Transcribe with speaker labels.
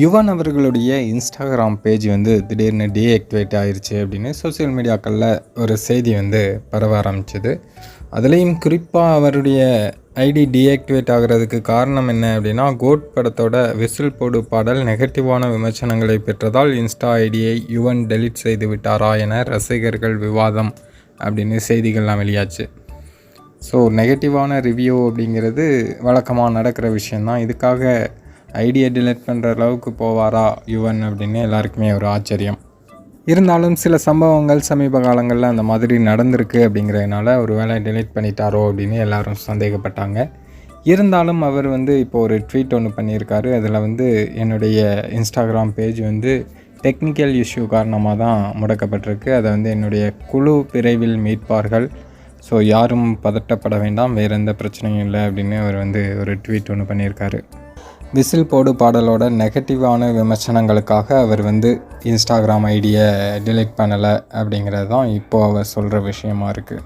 Speaker 1: யுவன் அவர்களுடைய Instagram page வந்து திடீர்னு டீஆக்டிவேட் ஆயிடுச்சு அப்படின்னு சோஷியல் மீடியாக்களில் ஒரு செய்தி வந்து பரவ ஆரம்பிச்சது. அதுலேயும் குறிப்பாக அவருடைய ஐடி டீஆக்டிவேட் ஆகிறதுக்கு காரணம் என்ன அப்படின்னா கோட் படத்தோட விசில் போடு பாடல் நெகட்டிவான விமர்சனங்களை பெற்றதால் இன்ஸ்டா ஐடியை யுவன் டெலீட் செய்து விட்டாரா என ரசிகர்கள் விவாதம் அப்படின்னு செய்திகள்லாம் வெளியாச்சு. ஸோ நெகட்டிவான ரிவ்யூ அப்படிங்கிறது வழக்கமாக நடக்கிற விஷயந்தான் இதுக்காக ஐடியா டிலீட் பண்ணுற அளவுக்கு போவாரா யுவன் அப்படின்னு எல்லாருக்குமே ஒரு ஆச்சரியம். இருந்தாலும் சில சம்பவங்கள் சமீப காலங்களில் அந்த மாதிரி நடந்திருக்கு அப்படிங்கிறதுனால ஒரு வேளை டெலீட் பண்ணிட்டாரோ அப்படின்னு எல்லாரும் சந்தேகப்பட்டாங்க. இருந்தாலும் அவர் வந்து இப்போ ஒரு ட்வீட் ஒன்று பண்ணியிருக்காரு. அதில் வந்து என்னுடைய இன்ஸ்டாகிராம் பேஜ் வந்து டெக்னிக்கல் இஷ்யூ காரணமாக தான் முடக்கப்பட்டிருக்கு. அதை வந்து என்னுடைய குழு விரைவில் மீட்பார்கள். ஸோ யாரும் பதட்டப்பட வேண்டாம் வேறு எந்த பிரச்சனையும் இல்லை அப்படின்னு அவர் வந்து ஒரு ட்வீட் ஒன்று பண்ணியிருக்காரு. விசில் போடு பாடலோட நெகட்டிவான விமர்சனங்களுக்காக அவர் வந்து இன்ஸ்டாகிராம் ஐடியை டிலீட் பண்ணலை அப்படிங்கிறது தான் இப்போது அவர் சொல்கிற விஷயமா இருக்குது